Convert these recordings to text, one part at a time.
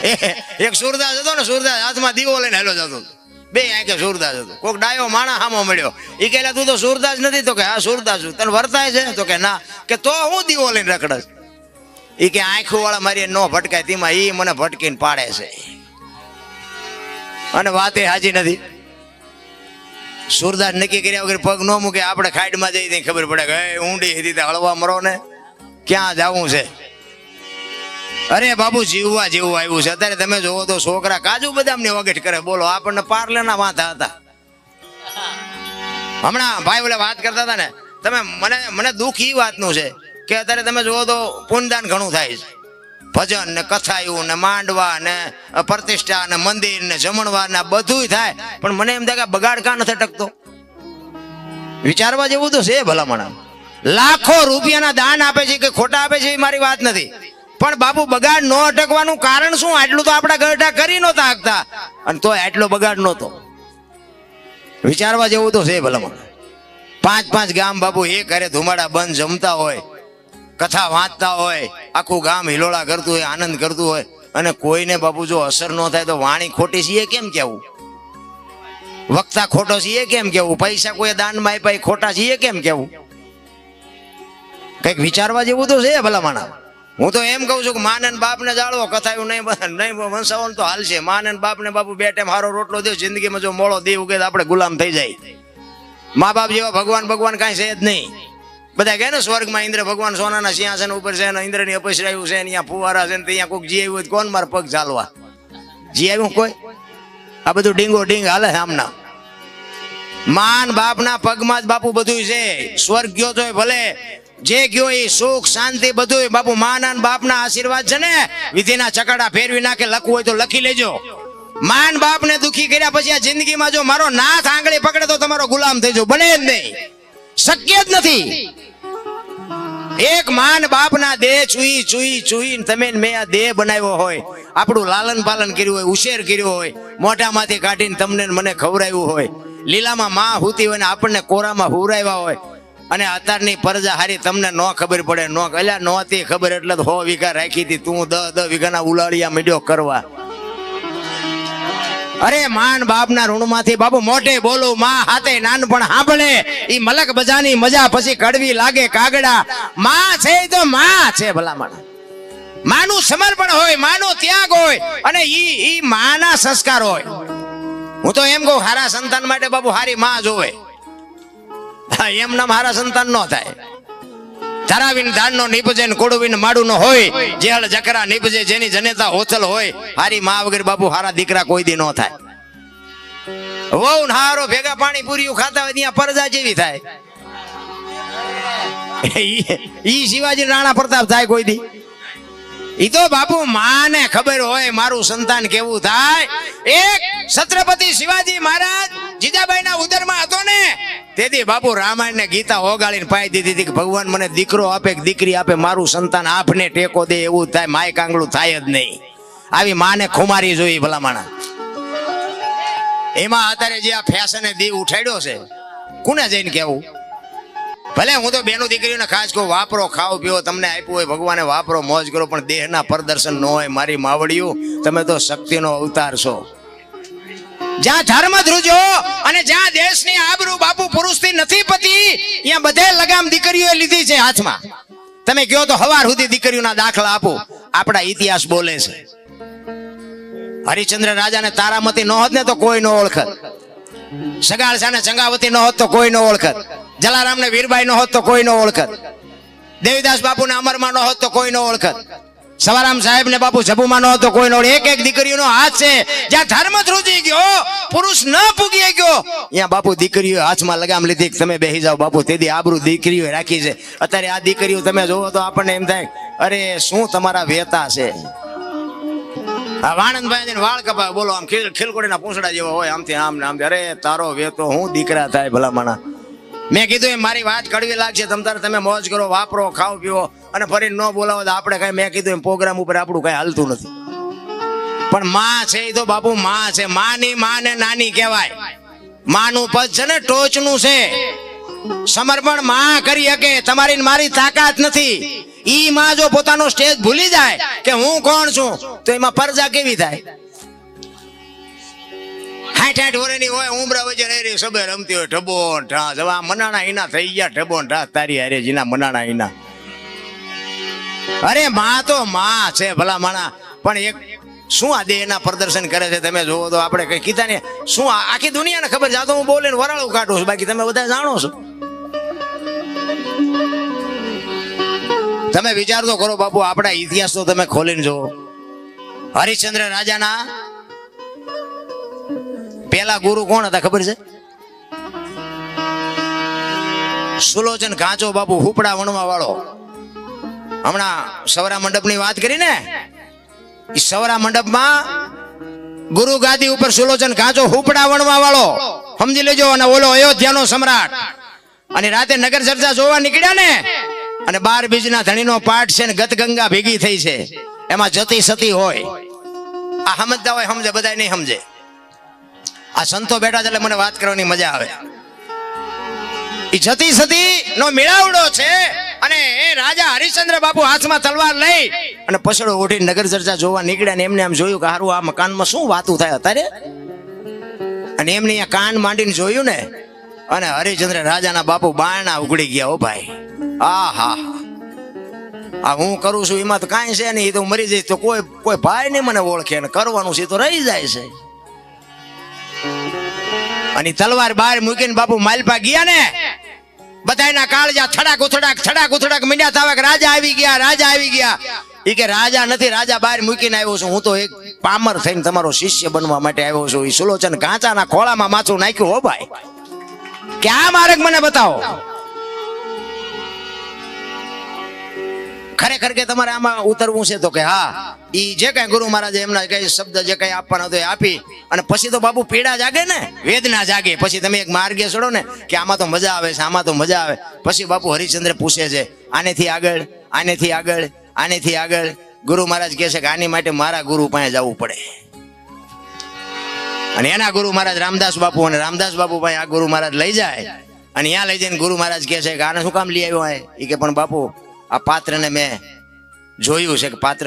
એક સુરદાસ હતો ને, સુરદાસ હાથમાં દીવો લઈને હેલો જતો બે આંખે સુરદાસ હતો. કોક ડાયો માણા હામો મળ્યો. એ કહેલા, તું તો સુરદાસ નથી? તો કે, હા, સુરદાસ છું. તને વર્તાય છે તો કે, ના. કે, તો હું દીવો લઈને રખડસ એ કે આંખો વાળા મારી નો ભટકાય, તેમાં એ મને ભટકીને પાડે છે. અને વાતે હાજી નથી. સુરદાસ નક્કી કર્યા વગર પગ ન મૂકે, આપણે ખાઈડમાં જઈ ખબર પડે કે ઊંડી હતી હળવા મરો ને ક્યાં જવું છે? અરે બાબુ, જીવવા જેવું આવ્યું છે. અત્યારે તમે જોવો તો છોકરા કાજુ બદામની વગેટ કરે. બોલો, આપણને પાર્લેના વાંધા હતા. હમણાં ભાઈ ઓલે વાત કરતા હતા ને, તમે મને મને દુઃખ એ વાતનું છે કે અત્યારે તમે જોવો તો પુણ્યદાન ઘણું થાય છે. ભજન ને કથાયું ને માંડવા ને પ્રતિષ્ઠા ને મંદિર ને જમણવા ને બધું થાય. પણ મને એમ થાય કે બગાડ કા નથી ટકતો વિચારવા જેવું તો છે ભલામણ લાખો રૂપિયાના દાન આપે છે કે ખોટા આપે છે એ મારી વાત નથી. પણ બાપુ, બગાડ ન અટકવાનું કારણ શું? આટલું તો આપણા ગરડા કરી નહોતા હકતા અને તોય આટલો બગાડ નહોતો. વિચારવા જેવું તો છે ભલામણ. પાંચ પાંચ ગામ બાપુ એ ઘરે ધુમાડા બંધ જમતા હોય, કથા વાંચતા હોય, આખું ગામ હિલોળા કરતું હોય, આનંદ કરતું હોય. અને કોઈને બાપુ, જો અસર ન થાય તો વાણી ખોટી છે કેમ કેવું? વક્તા ખોટો છે કેમ કેવું? પૈસા કોઈ દાનમાં આપ્યા ખોટા છે એ કેમ કેવું? કંઈક વિચારવા જેવું તો છે ભલા માણા હું તો એમ કહું છું કે માને બાપ ને જાળવો, કથાયું નહીં નહીં વંશાવો ને તો હાલશે માને બાપ ને બાપુ બે ટાઈમ હારો રોટલો દે જિંદગીમાં જો મોળો દેવું કે આપણે ગુલામ થઈ જાય. મા બાપ જેવા ભગવાન ભગવાન કાંઈ છે જ નહીં. બધા કહે ને, સ્વર્ગમાં ઇન્દ્ર ભગવાન સોનાના સિંહાસન ઉપર છે ને ઇન્દ્રની અપસરાયું છે અહીંયા ફુવારા છે ને, ત્યાં કોઈક જી હોય કોણ મારા પગ ચાલવા જી આવ્યું કોઈ? આ બધું ડીંગો ડીંગ હાલે આમના. માન બાપના પગમાં જ બાપુ બધું છે. સ્વર્ગ ગયો તો ભલે જે ગયો એ સુખ, શાંતિ બધું બાપુ માના ને બાપના આશીર્વાદ છે ને, વિધિના ચકડા ફેરવી નાખે, લખવું હોય તો લખી લેજો. માન બાપને દુખી કર્યા પછી આ જિંદગીમાં જો મારો નાથ આંગળી પકડે તો તમારો ગુલામ થઈ જો બને જ નહીં. શક્ય જ નથી. એક માન બાપના દેહ ચૂઈ ચૂઈ ચૂઈ તમે ને મેં આ દેહ બનાવ્યો હોય. આપણું લાલન પાલન કર્યું હોય, ઉછેર કર્યો હોય, મોઢામાંથી કાઢીને તમને મને ખવડાવ્યું હોય. લીલામાં માં હોતી હોય ને આપણને કોરામાં હુરાવ્યા હોય. અને અત્યારની પરજા હારી તમને ન ખબર પડે, ન એટલે નહોતી ખબર એટલે હો વીઘા રાખી હતી, તું દસ દસ વીઘાના ઉલાળિયા મીડ્યો કરવા. અરે માન બાપના ઋણમાંથી બાપુ મોટે બોલો, માં હાથે નાનપણ સાંભળે, ઈ મલક બજાની મજા પછી કડવી લાગે કાગડા. માં છે તો માં છે ભલામણ. માનું સમર્પણ હોય, માનો ત્યાગ હોય, અને ઈ ઈ માના સંસ્કાર હોય. હું તો એમ કહું, હારા સંતાન માટે બાપુ હારી માં જોવે. એમ નામ હારા સંતાન નો થાય. નીપજે ને કોડવીને માડું નો હોય, જેહળ જકરા નીપજે જેની જનેતા હોથલ હોય, હારી મા વગર બાપુ હારા દીકરા કોઈ દી નો થાય. વહુ હારો ભેગા પાણી પૂરીયું ખાતા હોય ત્યાં પરજા જેવી થાય. ઈ શિવાજી રાણા પ્રતાપ થાય કોઈ દી. ઈ તો બાપુ માને ખબર હોય મારું સંતાન કેવું થાય. એક છત્રપતિ શિવાજી મહારાજ જીજાબાઈના ઉદરમાં હતો ને, તેથી બાપુ રામાયણ ને ગીતા ઓગાળીને પાઈ દીધી હતી કે ભગવાન મને દીકરો આપે કે દીકરી આપે, મારું સંતાન આપને ટેકો દે એવું થાય, માય કાંગળું થાય જ નહીં. આવી માને ખુમારી જોઈ ભલામણા. એમાં અત્યારે જે આ ફેશને દી ઉઠાડ્યો છે, કોને જઈને કેવું ભલે હું તો બેનો દીકરીઓને ખાસ કહું, વાપરો, ખાઓ, પીઓ, તમને આપ્યું હોય, ભગવાને વાપરો, મોજ કરો, પણ દેહના પ્રદર્શન ન હોય મારી માવડિયું તમે તો શક્તિનો અવતાર છો. જ્યાં ધર્મ ધ્રુજો અને જ્યાં દેશની આબરૂ બાપુ પુરુષથી નથી પતી, ત્યાં બધે લગામ દીકરીઓએ લીધી છે હાથમાં. તમે કહો તો હવાર સુધી દીકરીઓના દાખલા આપો. આપણા ઇતિહાસ બોલે છે. હરિચંદ્ર રાજાને તારામતી ન હોત ને તો કોઈ ન ઓળખત. સગાળ ને ચંગાવતી નો હોત કોઈ નો ઓળખત. જલારામ ને વીરબાઈ નો હોત કોઈ નો ઓળખત. દેવીદાસ બાપુ ને અમરમાં નો હોત કોઈ નો ઓળખત. સવારામ સાહેબ ને બાપુ જબુમાં નો હતો કોઈ નો એક એક દીકરીઓનો હાથ છે. જ્યાં ધર્મ ધ્રુજી ગયો, પુરુષ ન પૂગી ગયો, ત્યાં બાપુ દીકરીઓ હાથમાં લગામ લીધી તમે બેસી જાઓ બાપુ, તેથી આબરૂ દીકરીઓ રાખી છે. અત્યારે આ દીકરીઓ તમે જોવો તો આપણને એમ થાય, અરે શું તમારા વેતા છે? વાણંદભાઈ વાળ કપાય. બોલો, આમ ખીલ, ખીલકોડીના પૂંછડા જેવા હોય, આમથી આમ ને આમ અરે, તારો વેતો હું દીકરા થાય ભલામણા. મેં કીધું, એમ મારી વાત કડવી લાગશે, તમ તારે, તમે મોજ કરો, વાપરો, ખાઓ પીવો અને ફરી ન બોલાવો તો આપણે કઈ, મેં કીધું, એમ પ્રોગ્રામ ઉપર આપણું કઈ હાલતું નથી. પણ માં છે એ તો બાપુ, માં છે. માની, માં ને નાની કહેવાય. માનું પદ છે ને, ટોચનું છે. સમર્પણમાં કરી શકે. તમારી મારી તાકાત નથી. ઈ માં જો પોતાનો સ્ટેજ ભૂલી જાય કે હું કોણ છું તો એમાં પરજા કેવી થાય? હાઠ હાઠ વર્ષની હોય ઉમરા વચ્ચે રહી રહી સબે રમતી હોય ઢબો ઢાસ હવે આ મનાણા ઈના થઈ ગયા ઢબો ઢાસ તારી હારે જીના મનાણા ઈના. અરે માં તો માં છે ભલા માણા પણ એક શું આ દેહના પ્રદર્શન કરે છે તમે જોવો તો આપણે કઈ કીધા ને શું આખી દુનિયાને ખબર છે? આ તો હું બોલીને વરાળું કાઢું છું બાકી તમે બધા જાણો છો. તમે વિચાર તો કરો બાપુ, આપણા ઇતિહાસ તો તમે ખોલીને જુઓ. હરિશ્ચંદ્ર રાજાના પેલા ગુરુ કોણ હતા ખબર છે? સુલોચન કાચો બાપુ, હુપડા વણવા વાળો. હમણાં સવરા મંડપની વાત કરી ને? સવરા મંડપમાં ગુરુ ગાદી ઉપર સુલોચન કાચો હુપડા વણવા વાળો. સમજી લેજો, અને ઓલો અયોધ્યાનો સમ્રાટ. અને રાતે નગર ચર્ચા જોવા નીકળ્યા ને? અને બાર બીજના ધણીનો પાઠ છે ને ગત ગંગા ભેગી થઈ છે. એમાં જતી સતી હોય. આ સમજતા હોય, સમજે બધા નહીં સમજે. આ સંતો બેઠા છે એટલે મને વાત કરવાની મજા આવે. એ જતી સતી નો મેળાવડો છે અને એ રાજા હરિશ્ચંદ્ર બાપુ હાથમાં તલવાર લઈ અને પછડો ઉઠી નગર ચર્ચા જોવા નીકળ્યા ને એમને આમ જોયું કે હારું, આ મકાનમાં શું વાતું થાય અત્યારે? અને એમને અહીંયા કાન માંડીને જોયું ને અને હરિચંદ્ર રાજાના બાપુ બાયણા ઉગડી ગયા ઓ ભાઈ. આ હા આ હું કરું છું એમાં તો કાંઈ છે નહીં, એ તો મરી જઈશ તો કોઈ કોઈ ભાઈ નહીં મને ઓળખે ને કરવાનું છે તો રહી જાય છે. અને તલવાર બહાર મૂકીને બાપુ માલપા ગયા ને, બધાયના કાળજા થડાક ઉથડાક થડાક ઉથડાક મીંડ્યા થવા કે રાજા આવી ગયા, રાજા આવી ગયા. એ કે રાજા નથી, રાજા બહાર મૂકીને આવ્યો છું, હું તો એક પામર થઈને તમારો શિષ્ય બનવા માટે આવ્યો છું. એ સુલોચન કાંચાના ખોળામાં માથું નાખ્યું હો ભાઈ. ક્યાં માર્ગ મને બતાવો? ખરેખર કે તમારે આમાં ઉતરવું છે તો કે હા, ઈ જે કઈ ગુરુ મહારાજે એમના કઈ શબ્દ જે કઈ આપવાનો હતો એ આપી અને પછી તો બાપુ પીડા જાગે ને, વેદના જાગે. પછી તમે એક માર્ગે છોડો ને કે આમાં તો મજા આવે છે, આમાં તો મજા આવે. પછી બાપુ હરિચંદ્ર પૂછે છે, આનેથી આગળ આનેથી આગળ આનેથી આગળ? ગુરુ મહારાજ કહે છે કે આની માટે મારા ગુરુ પાસે જવું પડે. અને એના ગુરુ મહારાજ રામદાસ બાપુ અને રામદાસ બાપુ ભાઈ આ ગુરુ મહારાજ લઈ જાય અને ત્યાં લઈ જઈને ગુરુ મહારાજ કહે છે કે આને શું કામ લઈ આવ્યો હોય એ કે પણ બાપુ, આ પાત્રને મેં જોયું છે કે પાત્ર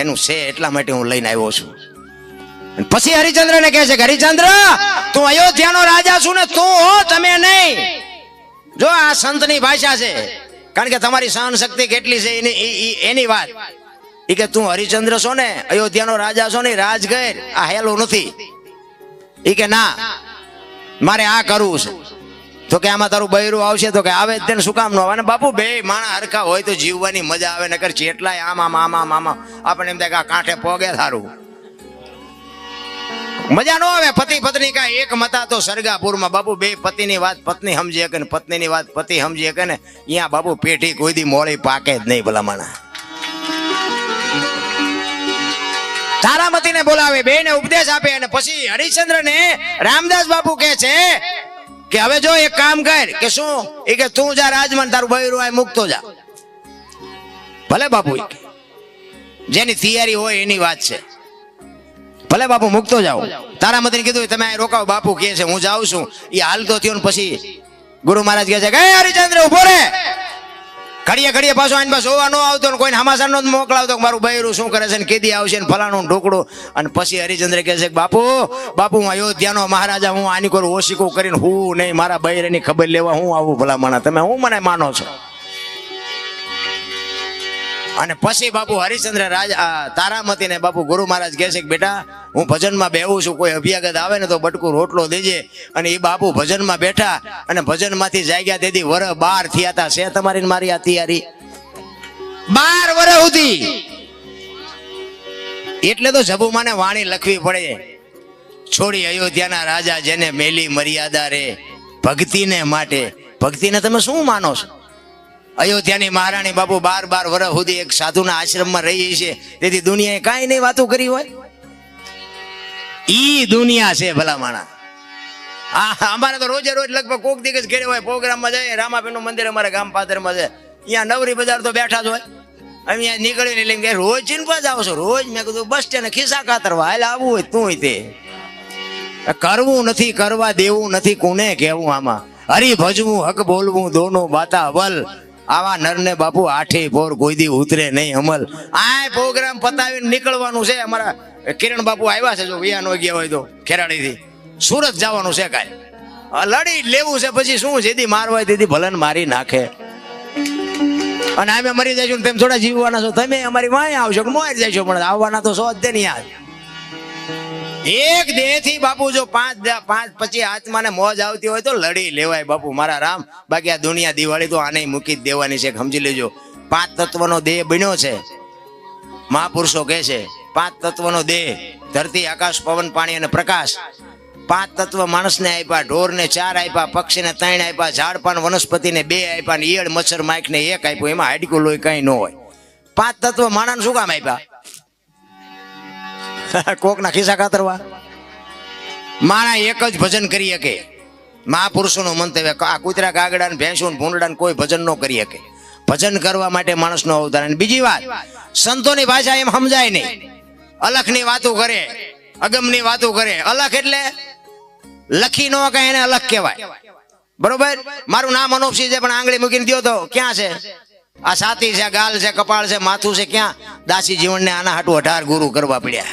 એનું છે એટલા માટે હું લઈને આવ્યો છું. પછી હરિચંદ્ર ને કહે છે કે, હરિચંદ્ર, તું અયોધ્યાનો રાજા છું ને તું હો તમે નહીં. જો આ સંતની ભાષા છે, કારણ કે તમારી સહન શક્તિ કેટલી છે એની એની વાત. એ કે તું હરિચંદ્ર છો ને, અયોધ્યાનો રાજા છો ને, રાજગર. આ હેલો નથી. એ કે ના, મારે આ કરવું છે. તો કે આમાં તારું બૈરું આવશે તો કે આવે તેને શું કામ ન આવે બાપુ, બે માણા હરખા હોય તો જીવવાની મજા આવે, નકર જેટલાય આમ આમ આમ આમ આમ આમ આપણે એમ થાય કે આ કાંઠે પોગે સારું મજા ન આવે, પતિ પત્ની કા એક મતા તો સરગાપુરમાં. બાપુ, બે પતિની વાત પત્ની સમજી શકે ને, પત્નીની વાત પતિ સમજી શકે ને અહીંયા બાપુ પેઢી કોઈ દી મોળી પાકે જ નહીં ભલા તારામતીને બોલાવે, બેને ઉપદેશ આપે અને પછી હરિશ્ચંદ્ર ને રામદાસ બાપુ કહે છે કે હવે જો એક કામ કર કે શું? એ કે તું જા રાજમન તારું બૈરું આ મુકતો જા. ભલે બાપુ જેની તૈયારી હોય એની વાત છે. ભલે બાપુ મુકતો જાઓ. તારામતીને કીધું તમે આ રોકાવ બાપુ કહે છે, હું જાઉં છું. એ હાલતો થયો ને પછી ગુરુ મહારાજ કહે છે કે, "એ હરિચંદ્ર ઊભો રે. ઘડીએ ઘડીએ પાછો આની પાસે જોવા ન આવતો ને કોઈને હમાસર જ મોકલાવતો મારું બૈરું શું કરે છે ને કેદી આવશે ને ફલાણું ઢોકડું અને પછી હરિચંદ્ર કહે છે કે બાપુ બાપુ હું અયોધ્યાનો મહારાજા, હું આની કોઈ ઓશિકો કરીને હું નહીં, મારા બૈરેની ખબર લેવા હું આવું ભલા માણા તમે હું મને માનો છો? અને પછી બાપુ હરિશ્ચંદ્ર રાજ આ તારામતીને બાપુ ગુરુ મહારાજ કહે છે કે બેટા, હું ભજનમાં બેહું છું, કોઈ અભ્યાગત આવે ને તો બટકું રોટલો દેજે. અને એ બાપુ ભજનમાં બેઠા અને ભજનમાંથી જાગ્યા તેથી વર બાર થયા હતા છે તમારી મારી આ તૈયારી? બાર વર સુધી. એટલે તો જબુમાને વાણી લખવી પડે. છોડી અયોધ્યાના રાજા જેને મેલી મર્યાદા રે, ભક્તિને માટે. ભક્તિને તમે શું માનો છો? અયોધ્યાની મહારાણી બાપુ બાર બાર વર્ષ સુધી એક સાધુના આશ્રમમાં રહી છે. તેથી દુનિયાએ કાંઈ નહીં વાતો કરી હોય. ઈ દુનિયા છે ભલા માણા. હા અમારે તો રોજે રોજ લગભગ કોક દિવસ ઘેરે હોય, પ્રોગ્રામમાં જાય રામાપીરનું મંદિર અમારા ગામ પાદરમાં છે. અહીંયા નવરી બજાર તો બેઠા જ હોય. અહીંયા નીકળીને લઈને ગયા, રોજ ચીનપા જાવ છો, રોજ મેં કીધું, બસ સ્ટેન્ડ ખિસ્સા કાતરવા હાલ આવવું હોય તું. તે કરવું નથી, કરવા દેવું નથી, કોને કહેવું આમાં? હરી ભજવું હક બોલવું, દોનો બાતા વલ. આવા નરને બાપુ આઠે પોર કોઈ દી ઉતરે નહીં અમલ. આ પ્રોગ્રામ પતાવીને નીકળવાનું છે. અમારા કિરણ બાપુ આવ્યા છે જો વિયા નો ગયા હોય તો ખેરાડીથી. સુરત જવાનું છે કાંઈ. લડી લેવું છે. પછી શું જેથી મારવાય તેથી ભલન મારી નાખે. અને અમે મરી જઈશું તેમ થોડા જીવવાના છો. તમે અમારી વાંય આવશો કે મોર જઈશો પણ આવવાના તો સો જ નહીં યાર. એક દેહથી બાપુ જો પાંચ પાંચ પછી આત્માને મોજ આવતી હોય તો લડી લેવાય બાપુ, મારા રામ. બાકી આ દુનિયા દિવાળી તો આને મૂકી જ દેવાની છે, સમજી લેજો. પાંચ તત્વનો દેહ બન્યો છે. મહાપુરુષો કહે છે, પાંચ તત્વનો દેહ, ધરતી, આકાશ, પવન, પાણી અને પ્રકાશ. પાંચ તત્વ માણસને આપ્યા, ઢોરને ચાર આપ્યા, પક્ષીને ત્રણ આપ્યા, ઝાડપાન, વનસ્પતિને બે આપ્યા ને ઈયળ, મચ્છર માખને એક આપ્યો. એમાં હાડકું લોહી કઈ ન હોય. પાંચ તત્વ માણસ શું કામ આપ્યા? કોકના ખિસ્સા કાતરવા માણા એક જ ભજન કરી શકે. મહાપુરુષોનું મંતવ્ય આ કૂતરા ગાગડા ને ભેંસું ભૂંડડા કોઈ ભજન ન કરી શકે. ભજન કરવા માટે માણસનો અવતાર. બીજી વાત, સંતોની ભાષા એમ સમજાય નહીં. અલખની વાતો કરે, અગમની વાતો કરે. અલખ એટલે લખી નો કહે એને અલખ કહેવાય. બરોબર? મારું નામ અનોપસિંહ છે, પણ આંગળી મૂકીને દ્યો તો, ક્યાં છે? આ સાથી છે, ગાલ છે, કપાળ છે, માથું છે, ક્યાં? દાસી જીવનને આના હાટું અઢાર ગુરુ કરવા પડ્યા.